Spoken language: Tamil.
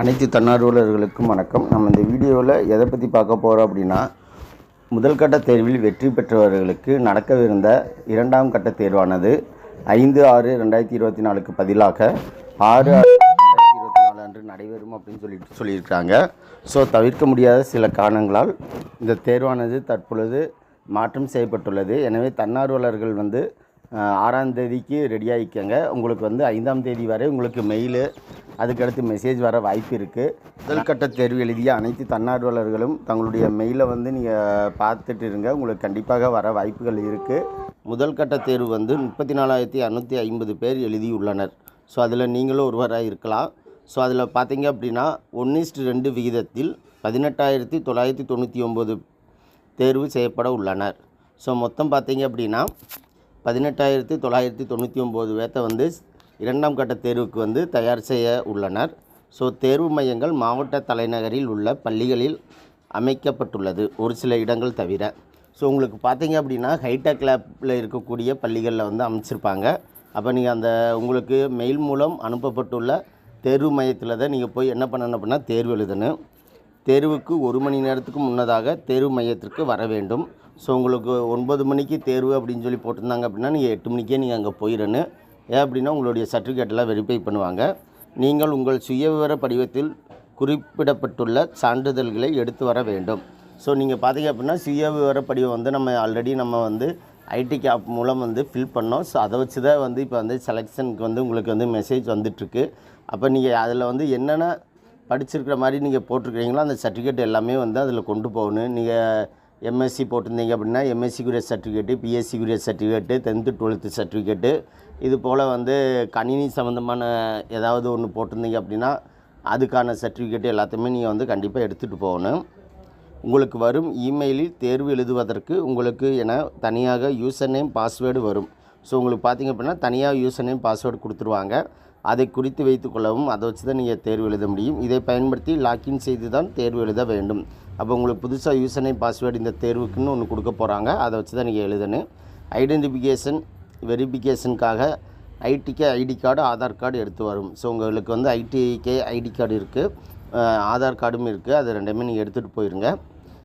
அனைத்து தன்னார்வலர்களுக்கும் வணக்கம். நம்ம இந்த வீடியோவில் எதை பற்றி பார்க்க போகிறோம் அப்படின்னா முதல் கட்ட தேர்வில் வெற்றி பெற்றவர்களுக்கு நடக்கவிருந்த இரண்டாம் கட்ட தேர்வானது ஐந்து ஆறு ரெண்டாயிரத்தி இருபத்தி நாலுக்கு பதிலாக ஆறு ஆறு ரெண்டாயிரத்தி இருபத்தி நாலு அன்று நடைபெறும் அப்படின்னு சொல்லிட்டு சொல்லியிருக்காங்க. ஸோ தவிர்க்க முடியாத சில காரணங்களால் இந்த தேர்வானது தற்பொழுது மாற்றம் செய்யப்பட்டுள்ளது. எனவே தன்னார்வலர்கள் வந்து ஆறாம் தேதிக்கு ரெடி ஆகிக்கங்க உங்களுக்கு வந்து ஐந்தாம் தேதி வரை உங்களுக்கு மெயிலு அதுக்கடுத்து மெசேஜ் வர வாய்ப்பு இருக்குது முதல் கட்ட தேர்வு எழுதிய அனைத்து தன்னார்வலர்களும் தங்களுடைய மெயிலை வந்து நீங்கள் பார்த்துட்டு இருங்க. உங்களுக்கு கண்டிப்பாக வர வாய்ப்புகள் இருக்குது முதல் கட்ட தேர்வு வந்து முப்பத்தி நாலாயிரத்தி அறநூற்றி ஐம்பது பேர் எழுதியுள்ளனர். ஸோ அதில் நீங்களும் ஒருவராக இருக்கலாம். ஸோ அதில் பார்த்தீங்க அப்படின்னா ஒன்று ரெண்டு விகிதத்தில் பதினெட்டாயிரத்தி தொள்ளாயிரத்தி தொண்ணூற்றி ஒம்பது தேர்வு செய்யப்பட உள்ளனர். ஸோ மொத்தம் பார்த்தீங்க அப்படின்னா பதினெட்டாயிரத்தி தொள்ளாயிரத்தி தொண்ணூற்றி ஒம்பது பேர்த்த வந்து இரண்டாம் கட்ட தேர்வுக்கு வந்து தயார் செய்ய உள்ளனர். ஸோ தேர்வு மையங்கள் மாவட்ட தலைநகரில் உள்ள பள்ளிகளில் அமைக்கப்பட்டுள்ளது. ஒரு சில இடங்கள் தவிர. ஸோ உங்களுக்கு பார்த்தீங்க அப்படின்னா ஹைடெக் லேப்பில் இருக்கக்கூடிய பள்ளிகளில் வந்து அமைச்சிருப்பாங்க. அப்போ நீங்கள் அந்த உங்களுக்கு மெயில் மூலம் அனுப்பப்பட்டுள்ள தேர்வு மையத்தில் தான் நீங்கள் போய் என்ன பண்ணணும் அப்படின்னா தேர்வு எழுதணும். தேர்வுக்கு ஒரு மணி நேரத்துக்கு முன்னதாக தேர்வு மையத்திற்கு வர வேண்டும். ஸோ உங்களுக்கு ஒன்பது மணிக்கு தேர்வு அப்படின்னு சொல்லி போட்டிருந்தாங்க அப்படின்னா நீங்கள் எட்டு மணிக்கே நீங்கள் அங்கே போயிடணும் ஏன் அப்படின்னா உங்களுடைய சர்டிஃபிகேட்டெல்லாம் வெரிஃபை பண்ணுவாங்க. நீங்கள் உங்கள் சுயவிவர படிவத்தில் குறிப்பிடப்பட்டுள்ள சான்றிதழ்களை எடுத்து வர வேண்டும். ஸோ நீங்கள் பார்த்தீங்க அப்படின்னா சுயவிவர படிவம் வந்து நம்ம ஆல்ரெடி நம்ம வந்து ஐடி கேப் மூலம் வந்து ஃபில் பண்ணோம். ஸோ அதை வச்சு தான் வந்து இப்போ வந்து செலெக்ஷனுக்கு வந்து உங்களுக்கு வந்து மெசேஜ் வந்துட்டுருக்கு. அப்போ நீங்கள் அதில் வந்து என்னென்ன படிச்சிருக்கிற மாதிரி நீங்கள் போட்டிருக்கிறீங்களோ அந்த சர்டிஃபிகேட் எல்லாமே வந்து அதில் கொண்டு போகணும். நீங்கள் எம்எஸ்சி போட்டிருந்தீங்க அப்படின்னா எம்எஸ்சிக்குரிய சர்டிஃபிகேட்டு பிஎஸ்சிக்குரிய சர்டிஃபிகேட்டு டென்த்து டுவெல்த்து சர்டிஃபிகேட்டு இது போல் வந்து கணினி சம்மந்தமான ஏதாவது ஒன்று போட்டிருந்தீங்க அப்படின்னா அதுக்கான சர்டிஃபிகேட் எல்லாத்தையுமே நீங்கள் வந்து கண்டிப்பாக எடுத்துகிட்டு போகணும். உங்களுக்கு வரும் இமெயிலில் தேர்வு எழுதுவதற்கு உங்களுக்கு என தனியாக யூசர் நேம் பாஸ்வேர்டு வரும். ஸோ உங்களுக்கு பார்த்தீங்க அப்படின்னா தனியாக யூசர் நேம் பாஸ்வேர்டு கொடுத்துருவாங்க. அதை குறித்து வைத்துக்கொள்ளவும் அதை வச்சு தான் நீங்கள் தேர்வு எழுத முடியும். இதை பயன்படுத்தி லாக்இன் செய்து தான் தேர்வு எழுத வேண்டும். அப்போ உங்களுக்கு புதுசாக யூசர் நேம் பாஸ்வேர்டு இந்த தேர்வுக்குன்னு ஒன்று கொடுக்க போகிறாங்க அதை வச்சு தான் நீங்கள் எழுதணும் ஐடென்டிஃபிகேஷன் வெரிஃபிகேஷனுக்காக ஐடிகே ஐடி கார்டு ஆதார் கார்டு எடுத்து வரும். ஸோ உங்களுக்கு வந்து ஐடிகே ஐடி கார்டு இருக்குது ஆதார் கார்டும் இருக்குது அது ரெண்டுமே நீங்கள் எடுத்துகிட்டு போயிருங்க.